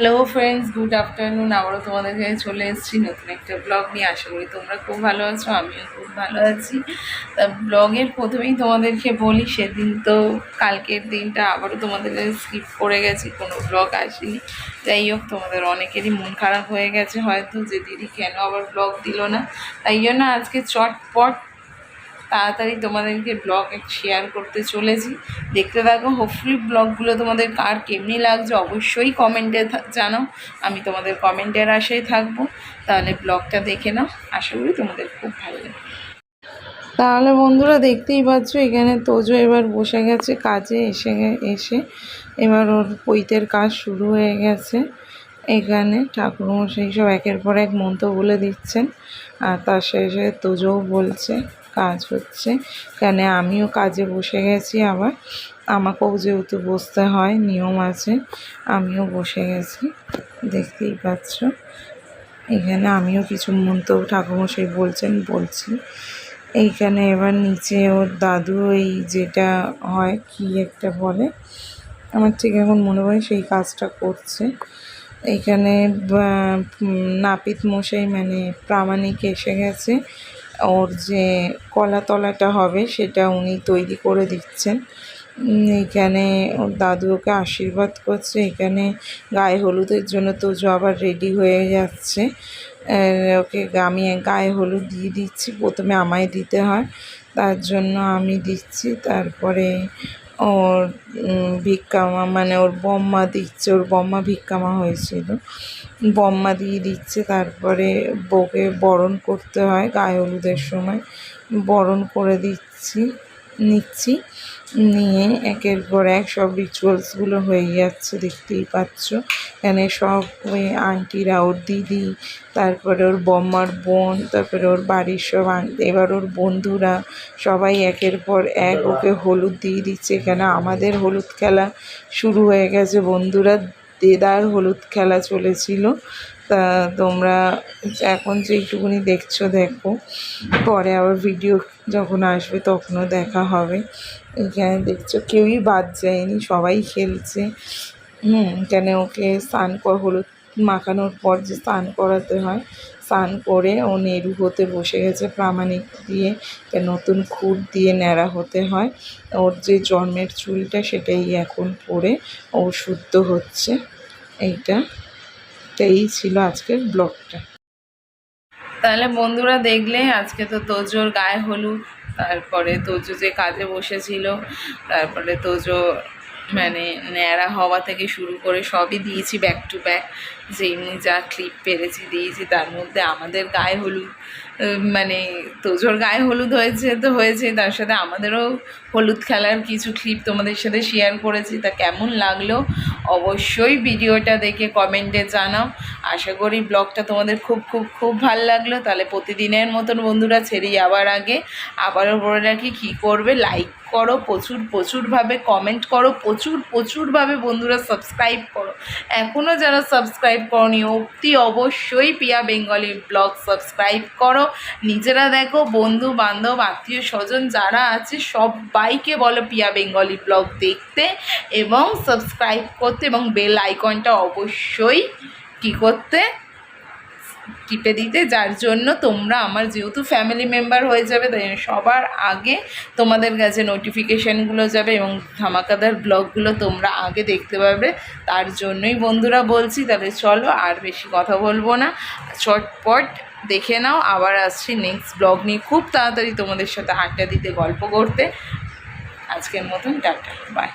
Hello friends good afternoon আবারও তোমাদের কাছে চলে এসেছি নতুন একটা ব্লগ নিয়ে। আশা করি তোমরা খুব ভালো আছো, আমিও খুব ভালো আছি। তা ব্লগের প্রথমেই তোমাদেরকে বলি, সেদিন তো কালকের দিনটা আবারও তোমাদের স্কিপ করে গেছি, কোনো ব্লগ আসেনি। যাই হোক, তোমাদের অনেকেরই মন খারাপ হয়ে গেছে হয়তো, যে দিদি কেন আবার ব্লগ দিল না? তাই জন্য আজকে চটপট তাড়াতাড়ি তোমাদেরকে ব্লগ শেয়ার করতে চলেছি। দেখতে থাকো হোপফুলি ব্লগগুলো তোমাদের কার কেমনি লাগছে অবশ্যই কমেন্টে জানাও। আমি তোমাদের কমেন্টের আশায় থাকব। তাহলে ব্লগটা দেখে নাও। আশা করি তোমাদের খুব ভালো লাগে তাহলে বন্ধুরা দেখতেই পাচ্ছ, এখানে তোজো এবার বসে গেছে, কাজে এসে এসে এবার ওর পৈতের কাজ শুরু হয়ে গেছে। এখানে ঠাকুরমশাই সব একের পর এক মন্ত্র বলে দিচ্ছেন। আর তার শেষে তোজোও বলছে, কাজ হচ্ছে। কেন আমিও কাজে বসে গেছি আবার। আমাকেও যেহেতু বসতে হয়, নিয়ম আছে, আমিও বসে গেছি। দেখতেই পাচ্ছ। এখানে আমিও কিছু মন্ত্র ঠাকুরমশাই বলছেন, বলছি। এইখানে এবার নিচে ওর দাদু এই যেটা হয়, কি একটা বলে? আমার ঠিক এখন মনে হয় সেই কাজটা করছে। উম, নাপিত মশাই মানে প্রামাণিক এসে গেছে। ওর যে কলা তলাটা হবে সেটা উনি তৈরি করে দিচ্ছেন। এখানে ওর দাদু ওকে আশীর্বাদ করছে। এখানে গায়ে হলুদের জন্য তোজো আবার রেডি হয়ে যাচ্ছে। ওকে আমি গায়ে হলুদ দিয়ে দিচ্ছি প্রথমে আমায় দিতে হয়। তার জন্য আমি দিচ্ছি। তারপরে ওর ভিক্ষামা মানে ওর বম্মা দিচ্ছে, ওর বম্মা ভিক্ষামা হয়েছিল। বম্মা দিয়ে দিচ্ছে, তারপরে বউকে বরণ করতে হয় গায়ে হলুদের সময়। বরণ করে দিচ্ছি। নিচ্ছি। নিয়ে একের পর এক সব রিচুয়ালসগুলো হয়ে যাচ্ছে, দেখতেই পাচ্ছ। এখানে সব ওই আন্টিরা ওর দিদি, তারপরে ওর বম্মার বোন, তারপরে ওর বাড়ির সব এবার ওর বন্ধুরা সবাই একের পর এক ওকে হলুদ দিয়ে দিচ্ছে। এখানে আমাদের হলুদ খেলা শুরু হয়ে গেছে বন্ধুরা। দেদার হলুদ খেলা চলেছিল। তা তোমরা এখন যে যেইটুকুনি দেখছ, দেখো। পরে আবার ভিডিও যখন আসবে তখনও দেখা হবে। এখানে দেখছ, কেউই বাদ যায়নি, সবাই খেলছে। হুম, এখানে ওকে স্নান কর, হলুদ মাখানোর পর যে স্নান করাতে হয়, স্নান করে ও নেরু হতে বসে গেছে প্রামাণিক দিয়ে নতুন খুঁট দিয়ে ন্যাড়া হতে হয়। ওর যে জন্মের চুলটা সেটাই এখন পরে ও শুদ্ধ হচ্ছে। এইটা এই ছিল আজকের ব্লগটা। তাহলে বন্ধুরা দেখলে আজকে তো তোজোর গায়ে হলুদ, তারপরে তোজো যে কাজে বসেছিল, তারপরে তোজো মানে ন্যাড়া হওয়া থেকে শুরু করে সবই দিয়েছি ব্যাক টু ব্যাক যেমনি যা ক্লিপ পেরেছি দিয়েছি, তার মধ্যে আমাদের গায়ে হলুদ মানে তোজোর গায়ে হলুদ হয়েছে তো হয়েছে, তার সাথে আমাদেরও হলুদ খেলার কিছু ক্লিপ তোমাদের সাথে শেয়ার করেছি, তা কেমন লাগল অবশ্যই ভিডিওটা দেখে কমেন্টে জানাও। আশা করি ব্লগটা তোমাদের খুব খুব খুব ভালো লাগল, তাহলে প্রতিদিনের মতন বন্ধুরা ছেড়ে যাওয়ার আগে। আবারও বলে রাখি, কী করবে? লাইক করো, প্রচুর প্রচুরভাবে কমেন্ট করো, প্রচুর প্রচুরভাবে বন্ধুরা সাবস্ক্রাইব করো। এখনও যারা সাবস্ক্রাইব করনি অতি অবশ্যই পিয়া বেঙ্গলি ব্লগ সাবস্ক্রাইব করো। নিজেরা দেখো বন্ধু বান্ধব আত্মীয় স্বজন যারা আছে, সবাইকে বলো পিয়া বেঙ্গলি ব্লগ দেখতে এবং সাবস্ক্রাইব করতে এবং বেল আইকনটা অবশ্যই কী করতে টিপে দিতে। যার জন্য তোমরা আমার যেহেতু ফ্যামিলি মেম্বার হয়ে যাবে, তাই সবার আগে তোমাদের কাছে নোটিফিকেশানগুলো যাবে এবং ধামাকাদার ব্লগগুলো তোমরা আগে দেখতে পাবে। তার জন্যই বন্ধুরা বলছি, তাহলে চলো আর বেশি কথা বলব না। চটপট দেখে নাও, আবার আসছি নেক্সট ব্লগ নিয়ে খুব তাড়াতাড়ি তোমাদের সাথে আড্ডা দিতে, গল্প করতে। আজকের মতন টাটা বাই